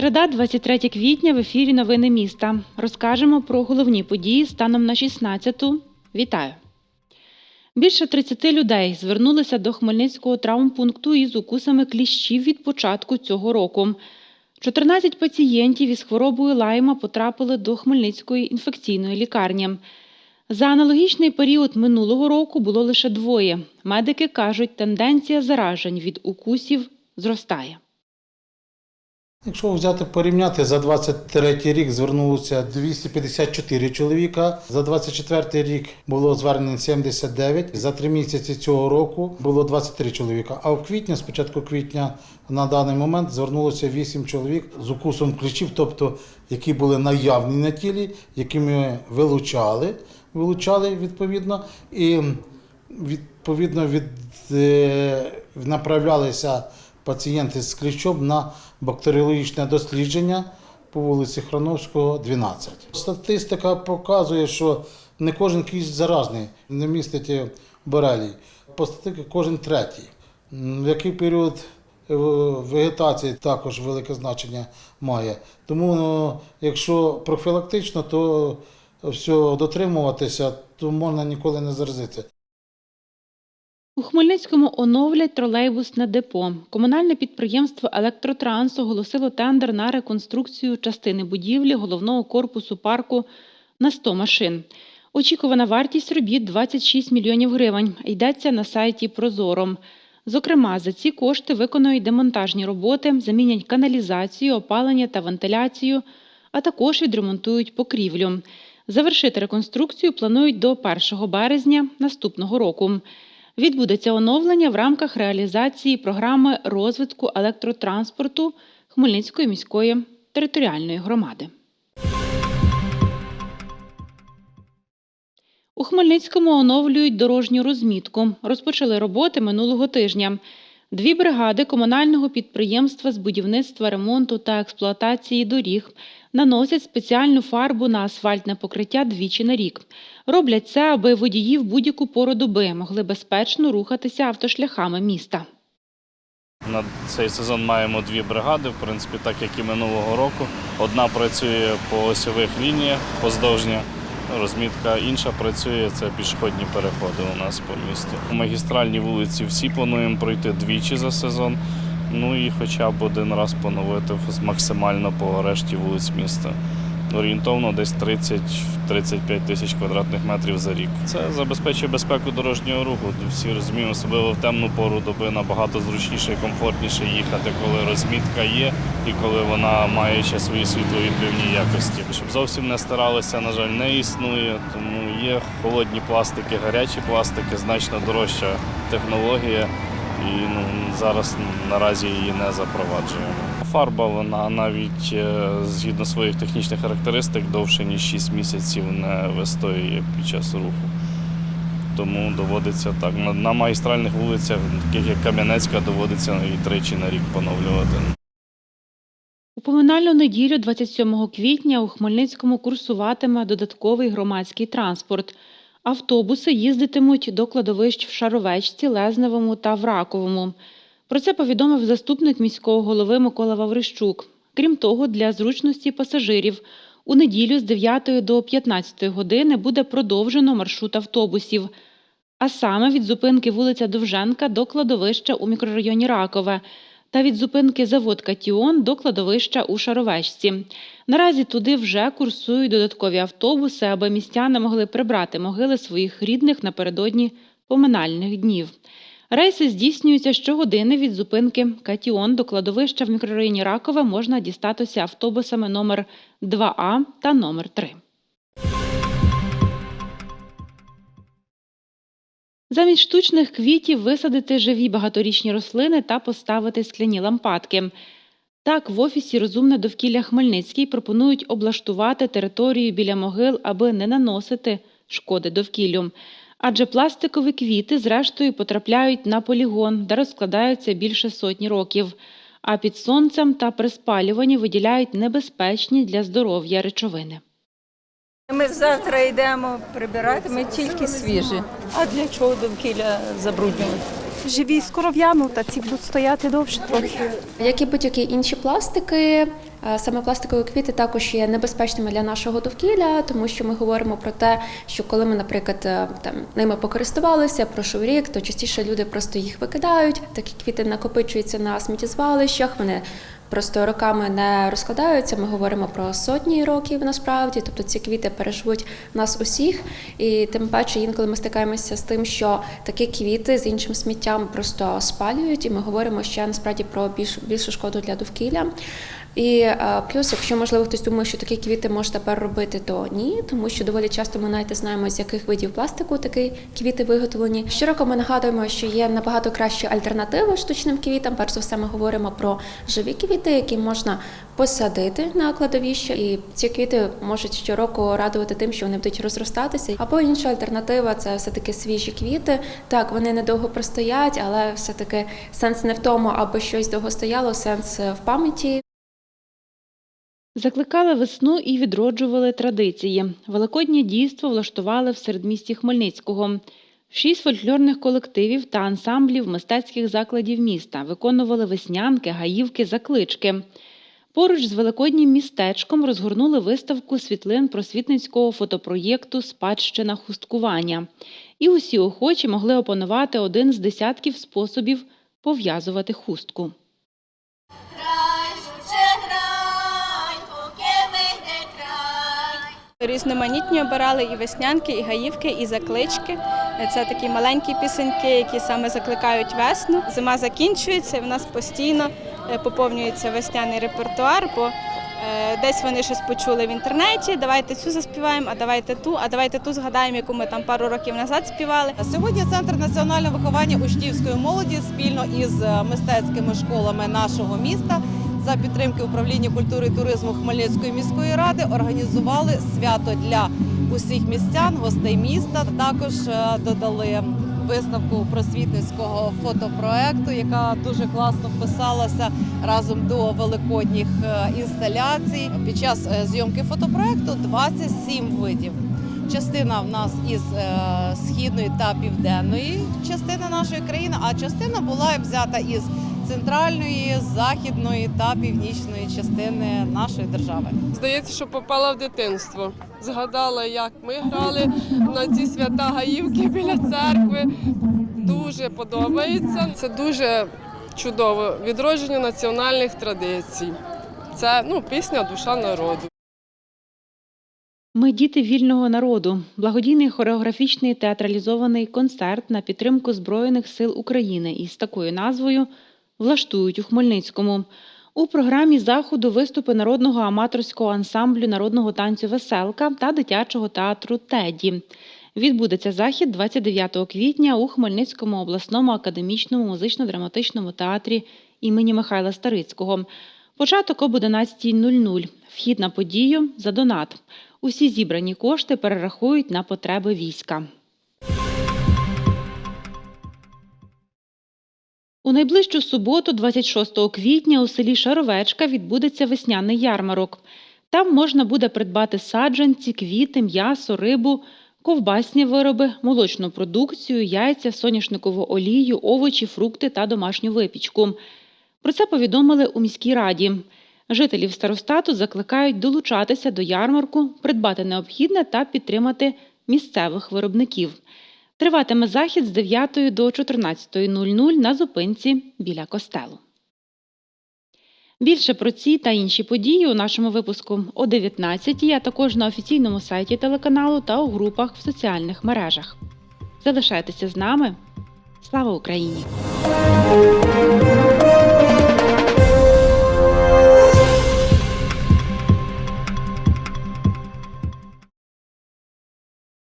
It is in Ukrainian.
Середа, 23 квітня в ефірі Новини міста. Розкажемо про головні події станом на 16-ту. Вітаю! Більше 30 людей звернулися до Хмельницького травмпункту із укусами кліщів від початку цього року. 14 пацієнтів із хворобою лайма потрапили до Хмельницької інфекційної лікарні. За аналогічний період минулого року було лише двоє. Медики кажуть, тенденція заражень від укусів зростає. Якщо взяти порівняти, за 23 рік звернулося 254 чоловіка, за 24 рік було звернено 79, за три місяці цього року було 23 чоловіка. А в квітні, з початку квітня, на даний момент звернулося 8 чоловік з укусом кліщів, тобто які були наявні на тілі, які ми вилучали, вилучали відповідно, і відповідно від, е, направлялися пацієнти з кліщом на бактеріологічне дослідження по вулиці Храновського, 12. Статистика показує, що не кожен кліщ заразний, не містить борелій. По статистиці кожен третій. В який період е, вегетації також велике значення має. Тому, ну, якщо профілактично, то все дотримуватися, то можна ніколи не заразитися. У Хмельницькому оновлять тролейбусне депо. Комунальне підприємство Електротранс оголосило тендер на реконструкцію частини будівлі головного корпусу парку на 100 машин. Очікувана вартість робіт 26 мільйонів гривень. Йдеться на сайті Прозоро. Зокрема, за ці кошти виконують демонтажні роботи, замінять каналізацію, опалення та вентиляцію, а також відремонтують покрівлю. Завершити реконструкцію планують до 1 березня наступного року. Відбудеться оновлення в рамках реалізації програми розвитку електротранспорту Хмельницької міської територіальної громади. У Хмельницькому оновлюють дорожню розмітку. Розпочали роботи минулого тижня. Дві бригади комунального підприємства з будівництва, ремонту та експлуатації доріг наносять спеціальну фарбу на асфальтне покриття двічі на рік. Роблять це, аби водії в будь-яку пору доби могли безпечно рухатися автошляхами міста. На цей сезон маємо дві бригади, в принципі, так як і минулого року. Одна працює по осьових лініях поздовжня розмітка, інша працює це пішохідні переходи у нас по місту. Магістральні вулиці всі плануємо пройти двічі за сезон. Ну і хоча б один раз поновити максимально по решті вулиць міста. Орієнтовно десь 30-35 тисяч квадратних метрів за рік. Це забезпечує безпеку дорожнього руху. Всі розуміємо, особливо в темну пору доби набагато зручніше і комфортніше їхати, коли розмітка є і коли вона має ще свої світловідбивні якості. Щоб зовсім не старалися, на жаль, не існує. Тому є холодні пластики, гарячі пластики, значно дорожча технологія. І ну, зараз наразі її не запроваджуємо. Фарба вона навіть е, згідно своїх технічних характеристик довше ніж 6 місяців не вистоює під час руху. Тому доводиться так. На, магістральних вулицях, таких як Кам'янецька, доводиться і тричі на рік поновлювати. У поминальну неділю, 27 квітня, у Хмельницькому курсуватиме додатковий громадський транспорт. Автобуси їздитимуть до кладовищ в Шаровечці, Лезневому та Враковому. Про це повідомив заступник міського голови Микола Ваврищук. Крім того, для зручності пасажирів у неділю з 9 до 15 години буде продовжено маршрут автобусів. А саме від зупинки вулиця Довженка до кладовища у мікрорайоні Ракове та від зупинки завод Катіон до кладовища у Шаровечці. Наразі туди вже курсують додаткові автобуси, аби містяни могли прибрати могили своїх рідних напередодні поминальних днів. Рейси здійснюються щогодини від зупинки Катіон до кладовища в мікрорайоні Ракове можна дістатися автобусами номер 2А та номер 3. Замість штучних квітів висадити живі багаторічні рослини та поставити скляні лампадки. Так, в офісі Розумне довкілля Хмельницький пропонують облаштувати територію біля могил, аби не наносити шкоди довкіллю. Адже пластикові квіти, зрештою, потрапляють на полігон, де розкладаються більше сотні років. а під сонцем та при спалюванні виділяють небезпечні для здоров'я речовини. Ми завтра йдемо прибирати, ми тільки свіжі. А для чого довкілля забруднювати? живі скоро в'януть, ці будуть стояти довше трохи. Як і будь-які інші пластики, е, саме пластикові квіти також є небезпечними для нашого довкілля, тому що ми говоримо про те, що коли ми, наприклад, е, там ними покористувалися, пройшов рік, то частіше люди просто їх викидають. Такі квіти накопичуються на сміттєзвалищах, вони просто роками не розкладаються. Ми говоримо про сотні років насправді, тобто ці квіти переживуть нас усіх. І тим паче інколи ми стикаємося з тим, що такі квіти з іншим сміттям просто спалюють, і ми говоримо ще насправді про більш більшу шкоду для довкілля. І е, плюс, якщо можливо хтось думає, що такі квіти можна тепер робити, то ні, тому що доволі часто ми навіть знаємо, з яких видів пластику такі квіти виготовлені. Щороку ми нагадуємо, що є набагато кращі альтернативи штучним квітам. Перш за все, ми говоримо про живі квіти, які можна посадити на кладовище, і ці квіти можуть щороку радувати тим, що вони будуть розростатися. Або інша альтернатива це все таки свіжі квіти. Так, вони недовго простоять, але все таки сенс не в тому, аби щось довго стояло, сенс в пам'яті. Закликали весну і відроджували традиції. Великоднє дійство влаштували в середмісті Хмельницького. Шість фольклорних колективів та ансамблів мистецьких закладів міста виконували веснянки, гаївки, заклички. Поруч з великоднім містечком розгорнули виставку світлин просвітницького фотопроєкту Спадщина хусткування. І усі охочі могли опанувати один з десятків способів пов'язувати хустку. Різноманітні обирали і веснянки, і гаївки, і заклички. Це такі маленькі пісеньки, які саме закликають весну. Зима закінчується, і в нас постійно е, поповнюється весняний репертуар, бо е, десь вони щось почули в інтернеті. Давайте цю заспіваємо, а давайте ту, а давайте ту згадаємо, яку ми там пару років назад співали. Сьогодні Центр національного виховання учнівської молоді спільно із е, мистецькими школами нашого міста за підтримки управління культури і туризму Хмельницької міської ради організували свято для усіх містян, гостей міста. Також е, додали виставку просвітницького фотопроекту, яка дуже класно вписалася разом до великодніх е, інсталяцій. Під час е, зйомки фотопроекту 27 видів. Частина в нас із східної та південної частини нашої країни, а частина була взята із центральної, західної та північної частини нашої держави. Здається, що попала в дитинство. Згадала, як ми грали на ці свята Гаївки біля церкви. Дуже подобається. Це дуже чудово. Відродження національних традицій. Це ну, пісня Душа народу. Ми діти вільного народу. Благодійний хореографічний театралізований концерт на підтримку Збройних сил України із такою назвою влаштують у Хмельницькому. У програмі заходу виступи народного аматорського ансамблю народного танцю Веселка та дитячого театру Теді. Відбудеться захід 29 квітня у Хмельницькому обласному академічному музично-драматичному театрі імені Михайла Старицького. Початок об 11.00. Вхід на подію за донат. Усі зібрані кошти перерахують на потреби війська. У найближчу суботу, 26 квітня, у селі Шаровечка відбудеться весняний ярмарок. Там можна буде придбати саджанці, квіти, м'ясо, рибу, ковбасні вироби, молочну продукцію, яйця, соняшникову олію, овочі, фрукти та домашню випічку. Про це повідомили у міській раді. Жителів старостату закликають долучатися до ярмарку, придбати необхідне та підтримати місцевих виробників. Триватиме захід з 9 до 14.00 на зупинці біля костелу. Більше про ці та інші події у нашому випуску о 19 а також на офіційному сайті телеканалу та у групах в соціальних мережах. Залишайтеся з нами. Слава Україні!